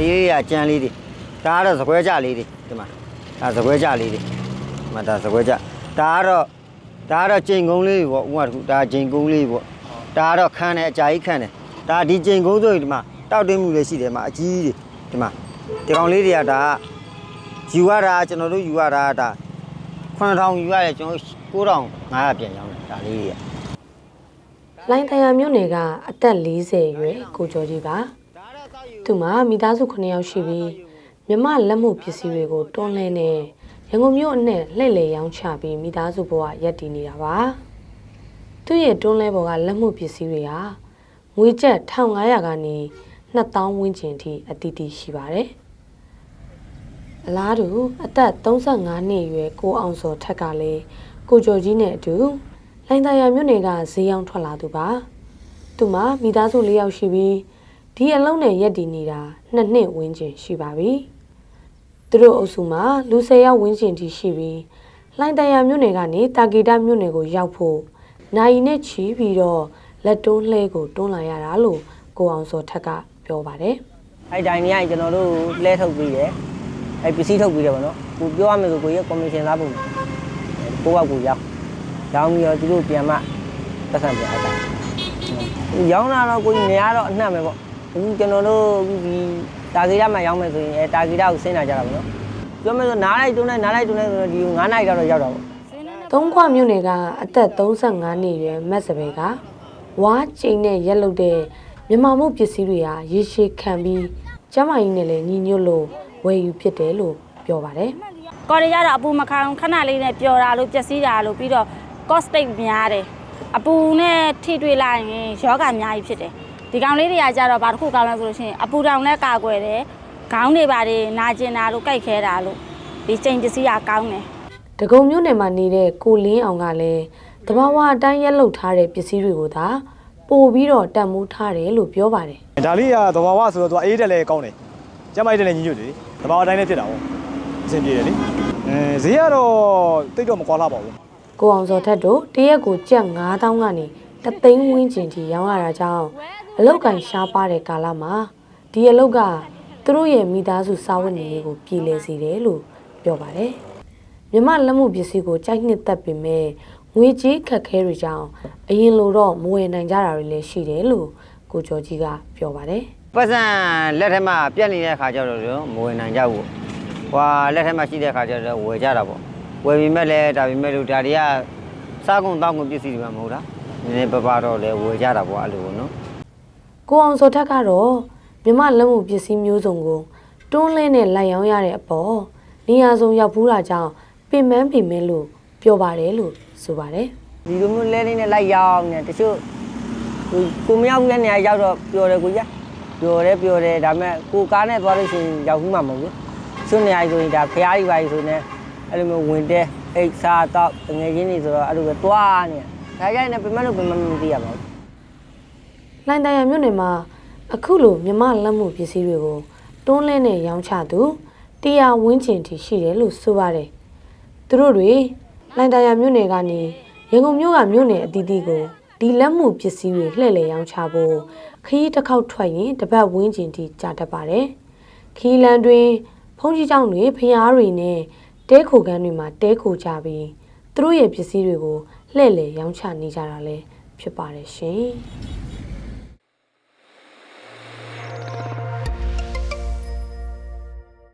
လေးတွေကကြမ်းလေးတွေဒါကတော့သကွဲကြလေးတွေဒီမှာဒါသကွဲကြလေးတွေဒီမှာဒါသကွဲကြဒါကတော့ဒါကတော့ကျိန်ကုန်းလေးတွေပေါ့ဥပမာတစ်ခုဒါကျိန်ကုန်းလေးပေါ့ဒါကတော့ခန်းတယ်အကြာကြီးခန်းတယ်ဒါဒီကျိန်ကုန်းဆိုရင်ဒီမှာတောက်တင်းမှုလေးရှိတယ်မှာအကြီးကြီးတွေဒီမှာဒီကောင်လေးတွေကဒါကယူရတာကျွန်တော်တို့ယူရတာဒါ9000ယူရတယ်ကျွန်တော်9500ပြန်ရောင်းတယ်ဒါလေးတွေကလိုင်းတရာမြို့နယ်ကအသက်40အရွယ်ကိုကျော်ကြီးပါ သူမှာမိသားစု9ယောက်ရှိပြီးမြမလက်မှုပစ္စည်းတွေကိုတွန်းလှဲနေရန်ကုန်မြို့အနဲ့လှည့်လည်ရောင်းချပြီးမိသားစုဘဝရပ်တည်နေတာပါသူ့ရဲ့တွန်းလှဲပေါ်ကလက်မှုပစ္စည်းတွေဟာငွေကျပ်1500ကနေ2000ဝန်းကျင်ထိအတီးတီးရှိပါတယ်အလားတူအသက်35နှစ်အရွယ်ကိုအောင်စောထက်ကလည်းကိုကျော်ကြီးနဲ့အတူလိုင်တရာမြို့နယ်ကဈေးရောင်းထွက်လာသူပါသူမှာမိသားစု၄ယောက်ရှိပြီး ဒီအလုံးနဲ့ရက်တည်နေတာနှစ်နှစ်ဝန်းကျင်ရှိပါပြီသူတို့အုပ်စုမှာလူ၁၀ယောက်ဝန်းကျင်ထိရှိပြီးလိုင်တရာမြို့နယ်ကနေတာဂီတာမြို့နယ်ကိုရောက်ဖို့နိုင်နဲ့ချီပြီးတော့လက်တွန်းလှဲကိုတွန်းလာရတာလို့ကိုအောင်စောထက်ကပြောပါတယ်အဲ့တိုင်းနေရကျွန်တော်တို့လဲထုတ်ပြီးတယ်အဲ့ပစ္စည်းထုတ်ပြီးတယ်ဗောနော်ကိုပြောရမယ်ဆိုကိုရဲ့ကော်မရှင်သားပုံကိုကကိုရောက်ရောင်းပြီးတော့သူတို့ပြန်မှသက်ဆံပြန်အပ်တာရောင်းလာတော့ကိုကြီးနေရတော့အနှံ့ပဲပေါ့ အခုကျွန်တော်တို့အခုဒီတာဂီရမှာရောင်းမယ်ဆိုရင်အဲတာဂီရကိုဆင်းလာကြတာဗောနော်ပြောမယ်ဆိုနားလိုက်တွန်းလိုက်နားလိုက်တွန်းလိုက်ဆိုတော့ဒီ9နိုင်တော့ရောက်တော့ဗောသုံးခွမြို့နယ်ကအသက်35နှစ်အရွယ်မတ်စပယ်ကဝါကျိန်နဲ့ရက်လုတ်တဲ့မြန်မာမှုပစ္စည်းတွေဟာရေရှည်ခံပြီးကျမကြီးနဲ့လည်းညီညွတ်လို့ဝယ်ယူဖြစ်တယ်လို့ပြောပါတယ်ကော်ရီကတော့အပူမခံခဏလေးနဲ့ပျော်တာလို့ပျက်စီးတာလို့ပြီးတော့ costate များတယ်အပူနဲ့ထိတွေ့လိုက်ရင်ယောဂအများကြီးဖြစ်တယ် ဒီကောင်လေးတွေကကြတော့ဘာတစ်ခုကောင်းလဲဆိုလို့ရှိရင်အပူတောင်နဲ့ကာကွယ်တယ်ခေါင်းတွေပါတွေနာကျင်တာလို့ကြိုက်ခဲတာလို့ဒီချိန်ပစ္စည်းကကောင်းတယ်တကုံမြို့နယ်မှာနေတဲ့ကိုလင်းအောင်ကလည်းတဘာဝအတိုင်းရက်လုတ်ထားတဲ့ပစ္စည်းတွေကိုသာပို့ပြီးတော့တန်မိုးထားတယ်လို့ပြောပါတယ်ဒါလေးကသဘာဝဆိုတော့သူကအေးတက်လဲကောင်းတယ်ကျမကြီးတက်လဲညီညွတ်တယ်သဘာဝအတိုင်းလည်းဖြစ်တာပေါ့အဆင်ပြေတယ်လေအဲဈေးကတော့တိတ်တော့မကွာလာပါဘူးကိုအောင်စောထက်တို့တရက်ကိုကြက်9000ကနေတသိန်းဝန်းကျင်ထိရောင်းရတာကြောင့် အလောက်ကန်ရှားပါတဲ့ကာလမှာဒီအလောက်ကသူတို့ရဲ့မိသားစုစားဝတ်နေရေးကိုပြည်လဲစေတယ်လို့ပြောပါတယ်မြမလက်မှုပစ္စည်းကိုကြိုက်နှစ်သက်ပေမဲ့ငွေကြေးခက်ခဲတွေကြောင့်အရင်လိုတော့မဝယ်နိုင်ကြတာတွေလည်းရှိတယ်လို့ကိုကျော်ကြီးကပြောပါတယ်ပတ်စံလက်ထက်မှာပြက်နေတဲ့ခါကျတော့တော့မဝင်နိုင်ကြဘူး။ဟွာလက်ထက်မှာရှိတဲ့ခါကျတော့ဝယ်ကြတာပေါ့။ဝယ်ပြီးမဲ့လဲဒါပေမဲ့လို့ဒါတွေကစားကုန်တောက်ကုန်ပစ္စည်းတွေမှမဟုတ်တာ။နည်းနည်းပပတော့လဲဝယ်ကြတာပေါ့အဲ့လိုပေါ့နော် ကိုအောင်စောထက်ကတော့မြမလက်မှုပစ္စည်းမျိုးစုံကိုတွန်းလဲနဲ့လိုက်ရောင်းရတဲ့အပေါ်နေရာစုံရောက်ဘူးတာကြောင့်ပင်ပန်းပင်မဲလို့ပြောပါတယ်လို့ဆိုပါတယ်ဒီလိုမျိုးလဲလေးနဲ့လိုက်ရောက်နေတချို့ကိုကိုမရောက်တဲ့နေရာရောက်တော့ပျော်တယ်ကိုကြီးပျော်တယ်ပျော်တယ်ဒါပေမဲ့ကိုကားနဲ့သွားလို့ရှိရင်ရောက်ဘူးမှာမဟုတ်ဘူးစွန့်နေရာဆိုရင်ဒါဖျားကြီးပါကြီးဆိုနေအဲ့လိုမျိုးဝင်တဲ့အိတ်စားတော့ငယ်ချင်းတွေဆိုတော့အဲ့လိုပဲတွားနေဒါကြိုင်နေပြမလို့ပြမမသိရပါဘူး။ လှိုင်တရမြို့နယ်မှာအခုလိုမြမလက်မှုပစ္စည်းတွေကိုတွန်းလှည့်နဲ့ရောင်းချသူတရားဝင်းကျင်ထိရှိတယ်လို့ဆိုပါတယ်။သူတို့တွေလှိုင်တရမြို့နယ်ကနေရန်ကုန်မြို့ကမြို့နယ်အသီးသီးကိုဒီလက်မှုပစ္စည်းတွေလှည့်လည်ရောင်းချဖို့ခရီးတစ်ခေါက်ထွက်ရင်တစ်ပတ်ဝင်းကျင်ထိကြာတတ်ပါတယ်။ခီးလန်တွင်ဖုန်းကြီးကြောင်တွေဖျားတွေနဲ့တဲခိုကန်းတွေမှာတဲခိုကြပြီးသူတို့ရဲ့ပစ္စည်းတွေကိုလှည့်လည်ရောင်းချနေကြတာလည်းဖြစ်ပါတယ်ရှင်။